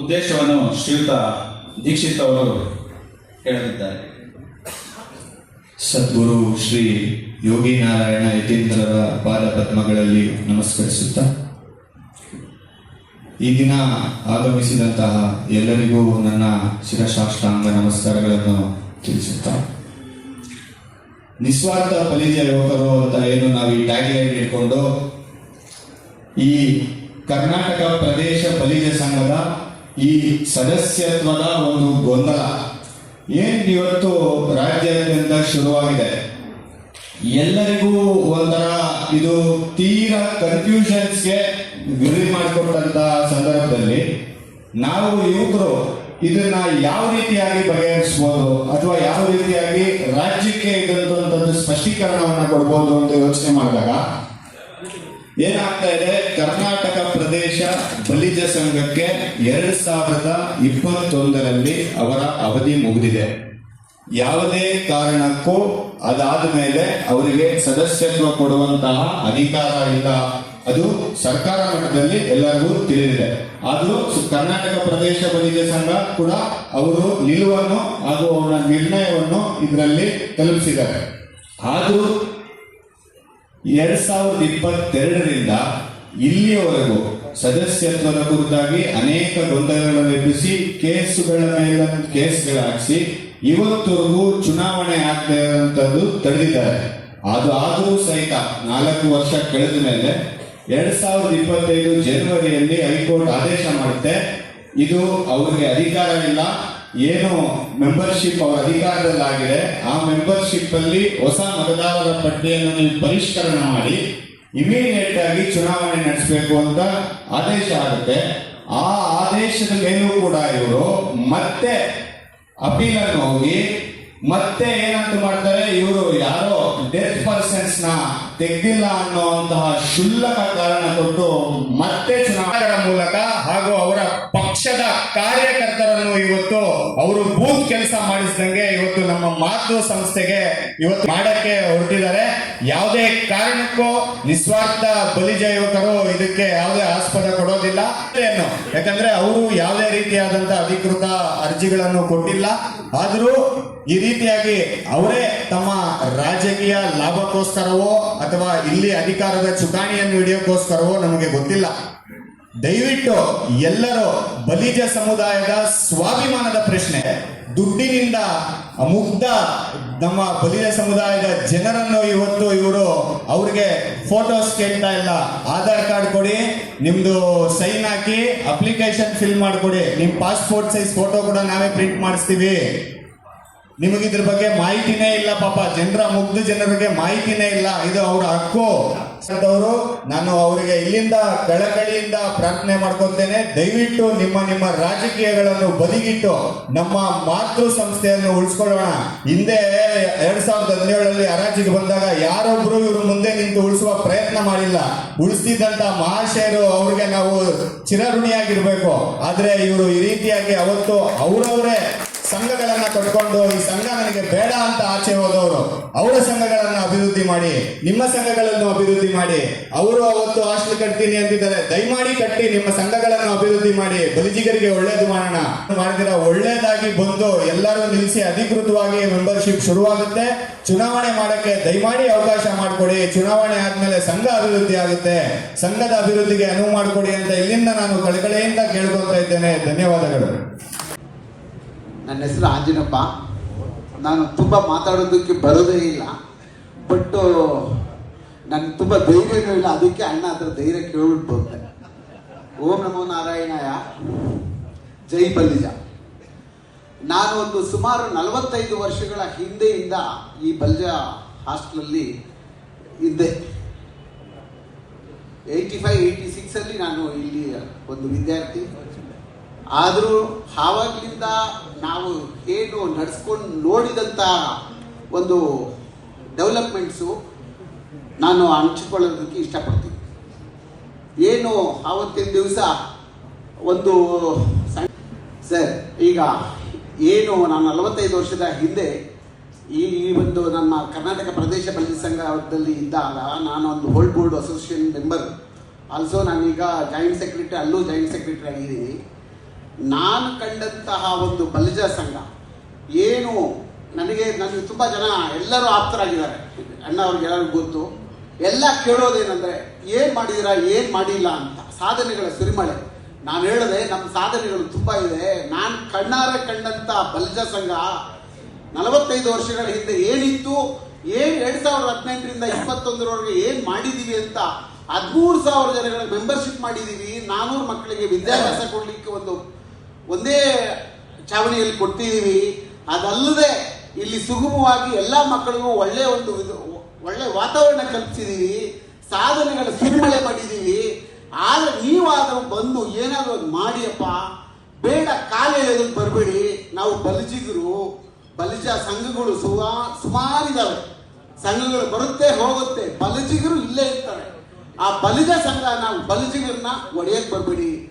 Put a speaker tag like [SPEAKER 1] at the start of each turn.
[SPEAKER 1] ಉದ್ದೇಶವನ್ನು ಶ್ರೀಯುತ ದೀಕ್ಷಿತ್ ಅವರು ಹೇಳಲಿದ್ದಾರೆ
[SPEAKER 2] ಸದ್ಗುರು ಶ್ರೀ ಯೋಗಿ ನಾರಾಯಣ ಯತೀಂದ್ರರ ಪಾದಪದ್ಮಗಳಲ್ಲಿ ನಮಸ್ಕರಿಸುತ್ತಾ, ಈ ದಿನ ಆಗಮಿಸಿದಂತಹ ಎಲ್ಲರಿಗೂ ನನ್ನ ಶಿರಶಾಷ್ಟಾಂಗ ನಮಸ್ಕಾರಗಳನ್ನು ತಿಳಿಸುತ್ತಾ, ನಿಸ್ವಾರ್ಥ ಫಲಿತ ಯುವಕರು ಅಂತ ಏನು ನಾವು ಈ ಟ್ಯಾಗ್ಲೈನ್ ಇಟ್ಕೊಂಡು ಈ ಕರ್ನಾಟಕ ಪ್ರದೇಶ ಫಲಿತ ಸಂಘದ ಈ ಸದಸ್ಯತ್ವದ ಒಂದು ಗೊಂದಲ. ಏನ್ ಇವತ್ತು ರಾಜ್ಯದಿಂದ ಶುರುವಾಗಿದೆ? ಎಲ್ಲರಿಗೂ ಒಂಥರ ಇದು ತೀರಾ ಕನ್ಫ್ಯೂಷನ್ಸ್ಗೆ ಗುರಿ ಮಾಡಿಕೊಟ್ಟಂತ ಸಂದರ್ಭದಲ್ಲಿ ನಾವು ಯುವಕರು ಇದನ್ನ ಯಾವ ರೀತಿಯಾಗಿ ಬಗೆಹರಿಸ್ಬೋದು ಅಥವಾ ಯಾವ ರೀತಿಯಾಗಿ ರಾಜ್ಯಕ್ಕೆ ಇದರದ್ದು ಸ್ಪಷ್ಟೀಕರಣವನ್ನು ಕೊಡ್ಬೋದು ಅಂತ ಯೋಚನೆ ಮಾಡಿದಾಗ ಏನಾಗ್ತಾ ಇದೆ ಕರ್ನಾಟಕ ಪ್ರದೇಶ ಬಲಿಜ ಸಂಘಕ್ಕೆ ಎರಡ್ ಸಾವಿರದ ಇಪ್ಪತ್ತೊಂದರಲ್ಲಿ ಅವರ ಅವಧಿ ಮುಗಿದಿದೆ. ಯಾವುದೇ ಕಾರಣಕ್ಕೂ ಅದಾದ ಮೇಲೆ ಅವರಿಗೆ ಸದಸ್ಯತ್ವ ಕೊಡುವಂತಹ ಅಧಿಕಾರ ಇಲ್ಲ. ಅದು ಸರ್ಕಾರ ಮಟ್ಟದಲ್ಲಿ ಎಲ್ಲರಿಗೂ ತಿಳಿದಿದೆ. ಆದರೂ ಕರ್ನಾಟಕ ಪ್ರದೇಶ ಬಲಿಜ ಸಂಘ ಕೂಡ ಅವರು ನಿಲುವನ್ನು ಹಾಗೂ ಅವರ ನಿರ್ಣಯವನ್ನು ಇದರಲ್ಲಿ ತಲುಪಿಸಿದ್ದಾರೆ. ಆದರೂ ಎರಡ್ ಸಾವಿರದ ಇಪ್ಪತ್ತೆರಡರಿಂದ ಇಲ್ಲಿಯವರೆಗೂ ಸದಸ್ಯತ್ವದ ಕುರಿತಾಗಿ ಅನೇಕ ಗೊಂದಲಗಳನ್ನು ಎಬ್ಬಿಸಿ, ಕೇಸುಗಳ ಮೇಲೆ ಕೇಸ್ಗಳ ಹಾಕಿಸಿ, ಇವತ್ತವರೆಗೂ ಚುನಾವಣೆ ಆಗ್ತಾ ಇರುವಂತದ್ದು ತಡೆದಿದ್ದಾರೆ. ಅದು ಆದರೂ ಸಹಿತ ನಾಲ್ಕು ವರ್ಷ ಕಳೆದ ಮೇಲೆ ಎರಡ್ ಸಾವಿರದ ಇಪ್ಪತ್ತೈದು ಜನವರಿಯಲ್ಲಿ ಹೈಕೋರ್ಟ್ ಆದೇಶ ಮಾಡುತ್ತೆ ಇದು ಅವರಿಗೆ ಅಧಿಕಾರ ಇಲ್ಲ ಏನು ಮೆಂಬರ್ಶಿಪ್ ಅವರ ಅಧಿಕಾರದಲ್ಲಾಗಿದೆ, ಆ ಮೆಂಬರ್ಶಿಪ್ ಅಲ್ಲಿ ಹೊಸ ಮತದಾರರ ಪಟ್ಟಿಯನ್ನು ನೀವು ಪರಿಷ್ಕರಣೆ ಮಾಡಿ ಇಮಿಡಿಯೇಟ್ ಆಗಿ ಚುನಾವಣೆ ನಡೆಸಬೇಕು ಅಂತ ಆದೇಶ ಆಗುತ್ತೆ. ಆ ಆದೇಶದ ಮೇಲೂ ಕೂಡ ಇವರು ಮತ್ತೆ ಅಪೀಲ್ ಅನ್ನು ಹೋಗಿ, ಮತ್ತೆ ಏನಂತ ಮಾಡ್ತಾರೆ, ಇವರು ಯಾರೋ ಡೆತ್ ಪರ್ಸನ್ಸ್ನ ತೆಗ್ದಿಲ್ಲ ಅನ್ನುವಂತಹ ಶುಲ್ಲಕ ಕಾರಣ ಕೊಟ್ಟು ಮತ್ತೆ ಚುನಾವಣೆಗಳ ಮೂಲಕ ಮಾಡಿಸಿದಂಗೆ ಇವತ್ತು ನಮ್ಮ ಮಾತೃ ಸಂಸ್ಥೆಗೆ ಇವತ್ತು ಮಾಡಕ್ಕೆ ಹೊರಟಿದ್ದಾರೆ. ಯಾವುದೇ ಕಾರಣಕ್ಕೂ ನಿಸ್ವಾರ್ಥ ಬಲಿಜ ಯುವಕರು ಇದಕ್ಕೆ ಯಾವುದೇ ಆಸ್ಪದ ಕೊಡೋದಿಲ್ಲ? ಯಾಕಂದ್ರೆ ಅವರು ಯಾವುದೇ ರೀತಿಯಾದಂತಹ ಅಧಿಕೃತ ಅರ್ಜಿಗಳನ್ನು ಕೊಟ್ಟಿಲ್ಲ. ಆದರೂ ಈ ರೀತಿಯಾಗಿ ಅವರೇ ತಮ್ಮ ರಾಜಕೀಯ ಲಾಭಕ್ಕೋಸ್ಕರವೋ ಅಥವಾ ಇಲ್ಲಿ ಅಧಿಕಾರದ ಚುಕಾಣಿಯನ್ನು ಹಿಡಿಯೋಕ್ಕೋಸ್ಕರವೋ ನಮಗೆ ಗೊತ್ತಿಲ್ಲ. ದಯವಿಟ್ಟು ಎಲ್ಲರೂ ಬಲಿಜ ಸಮುದಾಯದ ಸ್ವಾಭಿಮಾನದ ಪ್ರಶ್ನೆ. ದುಡ್ಡಿನಿಂದ ಮುಗ್ಧ ನಮ್ಮ ಬಲಿಜ ಸಮುದಾಯದ ಜನರನ್ನು ಇವತ್ತು ಇವರು ಅವ್ರಿಗೆ ಫೋಟೋಸ್ ಕೇಳ್ತಾ ಇಲ್ಲ. ಆಧಾರ್ ಕಾರ್ಡ್ ಕೊಡಿ, ನಿಮ್ದು ಸೈನ್ ಹಾಕಿ, ಅಪ್ಲಿಕೇಶನ್ ಫಿಲ್ ಮಾಡಿಕೊಡಿ. ನಿಮ್ ಪಾಸ್ಪೋರ್ಟ್ ಸೈಜ್ ಫೋಟೋ ಕೂಡ ನಾವೇ ಪ್ರಿಂಟ್ ಮಾಡಿಸ್ತೀವಿ. ನಿಮಗಿದ್ರ ಬಗ್ಗೆ ಮಾಹಿತಿನೇ ಇಲ್ಲ ಪಾಪ. ಜನರ ಮುಗ್ಧ ಜನರಿಗೆ ಮಾಹಿತಿನೇ ಇಲ್ಲ. ಇದು ಅವರ ಹಕ್ಕು. ಅವರು ನಾನು ಅವರಿಗೆ ಇಲ್ಲಿಂದ ಕಳಕಳಿಯಿಂದ ಪ್ರಾರ್ಥನೆ ಮಾಡ್ಕೊತೇನೆ ದಯವಿಟ್ಟು ನಿಮ್ಮ ನಿಮ್ಮ ರಾಜಕೀಯಗಳನ್ನು ಬದಿಗಿಟ್ಟು ನಮ್ಮ ಮಾತೃ ಸಂಸ್ಥೆಯನ್ನು ಉಳಿಸ್ಕೊಳ್ಳೋಣ. ಹಿಂದೆ ಎರಡ್ ಸಾವಿರದ ಹದಿನೇಳರಲ್ಲಿ ಹರಾಜಿಗೆ ಬಂದಾಗ ಯಾರೊಬ್ರು ಇವರು ಮುಂದೆ ನಿಂತು ಉಳಿಸುವ ಪ್ರಯತ್ನ ಮಾಡಿಲ್ಲ. ಉಳಿಸ್ತಿದ್ದಂತ ಮಹಾಶಯರು ಅವ್ರಿಗೆ ನಾವು ಚಿರಋಣಿಯಾಗಿರ್ಬೇಕು. ಆದ್ರೆ ಇವರು ಈ ರೀತಿಯಾಗಿ ಅವತ್ತು ಅವರವರೇ ಸಂಘಗಳನ್ನ ಕಟ್ಕೊಂಡು ಈ ಸಂಘ ನನಗೆ ಬೇಡ ಅಂತ ಆಚೆ ಹೋದವರು, ಅವರ ಸಂಘಗಳನ್ನ ಅಭಿವೃದ್ಧಿ ಮಾಡಿ, ನಿಮ್ಮ ಸಂಘಗಳನ್ನು ಅಭಿವೃದ್ಧಿ ಮಾಡಿ, ಅವರು ಅವತ್ತು ಹಾಸ್ಟೆಲ್ ಕಟ್ತೀನಿ ಅಂತಿದ್ದಾರೆ. ದಯಮಾಡಿ ಕಟ್ಟಿ ನಿಮ್ಮ ಸಂಘಗಳನ್ನು ಅಭಿವೃದ್ಧಿ ಮಾಡಿ. ಬಲಿಜಿಗರಿಗೆ ಒಳ್ಳೇದು ಮಾಡೋಣ. ಮಾಡಿದಿರ ಒಳ್ಳೇದಾಗಿ ಬಂದು ಎಲ್ಲರೂ ನಿಲ್ಲಿಸಿ ಅಧಿಕೃತವಾಗಿ ಮೆಂಬರ್ಶಿಪ್ ಶುರುವಾಗುತ್ತೆ. ಚುನಾವಣೆ ಮಾಡಕ್ಕೆ ದಯಮಾಡಿ ಅವಕಾಶ ಮಾಡಿಕೊಡಿ. ಚುನಾವಣೆ ಆದ್ಮೇಲೆ ಸಂಘ ಅಭಿವೃದ್ಧಿ ಆಗುತ್ತೆ. ಸಂಘದ ಅಭಿವೃದ್ಧಿಗೆ ಅನುವು ಮಾಡಿಕೊಡಿ ಅಂತ ಇಲ್ಲಿಂದ ನಾನು ಕಳಕಳೆಯಿಂದ ಕೇಳ್ಕೊತಾ ಇದ್ದೇನೆ. ಧನ್ಯವಾದಗಳು.
[SPEAKER 3] ನನ್ನ ಹೆಸರು ಆಂಜನಪ್ಪ. ನಾನು ತುಂಬ ಮಾತಾಡೋದಕ್ಕೆ ಬರೋದೇ ಇಲ್ಲ. ಬಟ್ ನನಗೆ ತುಂಬ ಧೈರ್ಯನೂ ಇಲ್ಲ. ಅದಕ್ಕೆ ಅಣ್ಣ ಹತ್ರ ಧೈರ್ಯ ಕೇಳ್ಬಿಟ್ಟು ಬಂದೆ ಓಂ ನಮೋ ನಾರಾಯಣಯ. ಜೈ ಬಲಿಜ ನಾನು ಒಂದು ಸುಮಾರು ನಲವತ್ತೈದು ವರ್ಷಗಳ ಹಿಂದೆಯಿಂದ ಈ ಬಲ್ಜ ಹಾಸ್ಟೆಲಲ್ಲಿ ಇದ್ದೆ. ಏಯ್ಟಿ ಫೈವ್, ಏಯ್ಟಿ ಸಿಕ್ಸಲ್ಲಿ ನಾನು ಇಲ್ಲಿ ಒಂದು ವಿದ್ಯಾರ್ಥಿ. ಆದರೂ ಆವಾಗಲಿಂದ ನಾವು ಏನು ನಡೆಸ್ಕೊಂಡು ನೋಡಿದಂಥ ಒಂದು ಡೆವಲಪ್ಮೆಂಟ್ಸು ನಾನು ಹಂಚಿಕೊಳ್ಳೋದಕ್ಕೆ ಇಷ್ಟಪಡ್ತೀನಿ. ಏನು ಆವತ್ತಿನ ದಿವಸ ಒಂದು ಸರ್, ಈಗ ಏನು ನಾನು ನಲವತ್ತೈದು ವರ್ಷದ ಹಿಂದೆ ಈ ಈ ಒಂದು ನಮ್ಮ ಕರ್ನಾಟಕ ಪ್ರದೇಶ ಬಲಿತ ಸಂಘದಲ್ಲಿ ಇದ್ದಾಗ ನಾನು ಒಂದು hold board association member also ನಾನೀಗ ಜಾಯಿಂಟ್ ಸೆಕ್ರೆಟರಿ ಅಲ್ಲೂ ಜಾಯಿಂಟ್ ಸೆಕ್ರೆಟರಿ ಆಗಿದ್ದೀನಿ. ನಾನು ಕಂಡಂತಹ ಒಂದು ಬಲಿಜ ಸಂಘ, ಏನು ನನಗೆ ನನಗೆ ತುಂಬ ಜನ ಎಲ್ಲರೂ ಆಪ್ತರಾಗಿದ್ದಾರೆ. ಅಣ್ಣ ಅವ್ರಿಗೆ ಎಲ್ಲರಿಗೂ ಗೊತ್ತು. ಎಲ್ಲ ಕೇಳೋದೇನೆಂದರೆ, ಏನು ಮಾಡಿದ್ದೀರಾ ಏನು ಮಾಡಿಲ್ಲ ಅಂತ ಸಾಧನೆಗಳ ಸುರಿಮಳೆ. ನಾನು ಹೇಳಿದೆ ನಮ್ಮ ಸಾಧನೆಗಳು ತುಂಬ ಇದೆ. ನಾನು ಕಣ್ಣಾರೆ ಕಂಡಂಥ ಬಲಜ ಸಂಘ ನಲವತ್ತೈದು ವರ್ಷಗಳ ಹಿಂದೆ ಏನಿತ್ತು, ಏನ್ ಎರಡು ಸಾವಿರದ ಹದಿನೆಂಟರಿಂದ ಇಪ್ಪತ್ತೊಂದರವರೆಗೆ ಏನು ಮಾಡಿದ್ದೀವಿ ಅಂತ ಹದಿಮೂರು ಸಾವಿರ ಜನಗಳ ಮೆಂಬರ್ಶಿಪ್ ಮಾಡಿದ್ದೀವಿ ನಾನೂರು ಮಕ್ಕಳಿಗೆ ವಿದ್ಯಾಭ್ಯಾಸ ಕೊಡಲಿಕ್ಕೆ ಒಂದು ಒಂದೇ ಚಾವಣಿಯಲ್ಲಿ ಕೊಟ್ಟಿದ್ದೀವಿ ಅದಲ್ಲದೆ ಇಲ್ಲಿ ಸುಗಮವಾಗಿ ಎಲ್ಲ ಮಕ್ಕಳಿಗೂ ಒಳ್ಳೆಯ ಒಂದು ಒಳ್ಳೆ ವಾತಾವರಣ ಕಲ್ಪಿಸಿದೀವಿ. ಸಾಧನೆಗಳ ಸುರಿಮಳೆ ಮಾಡಿದೀವಿ. ಆದ್ರೆ ನೀವಾದರೂ ಬಂದು ಏನಾದರೂ ಮಾಡಿಯಪ್ಪ. ಬೇಡ, ಕಾಲ ಬರಬೇಡಿ. ನಾವು ಬಲಿಜಿಗರು. ಬಲಿಜ ಸಂಘಗಳು ಸುಮಾ ಸುಮಾರಿದಾವೆ. ಸಂಘಗಳು ಬರುತ್ತೆ, ಹೋಗುತ್ತೆ. ಬಲಿಜಿಗರು ಇಲ್ಲೇ ಇರ್ತಾರೆ. ಆ ಬಲಿಜ ಸಂಘ, ನಾವು ಬಲಿಜಿಗರನ್ನ ಒಡೆಯಕ್ಕೆ ಬರಬೇಡಿ.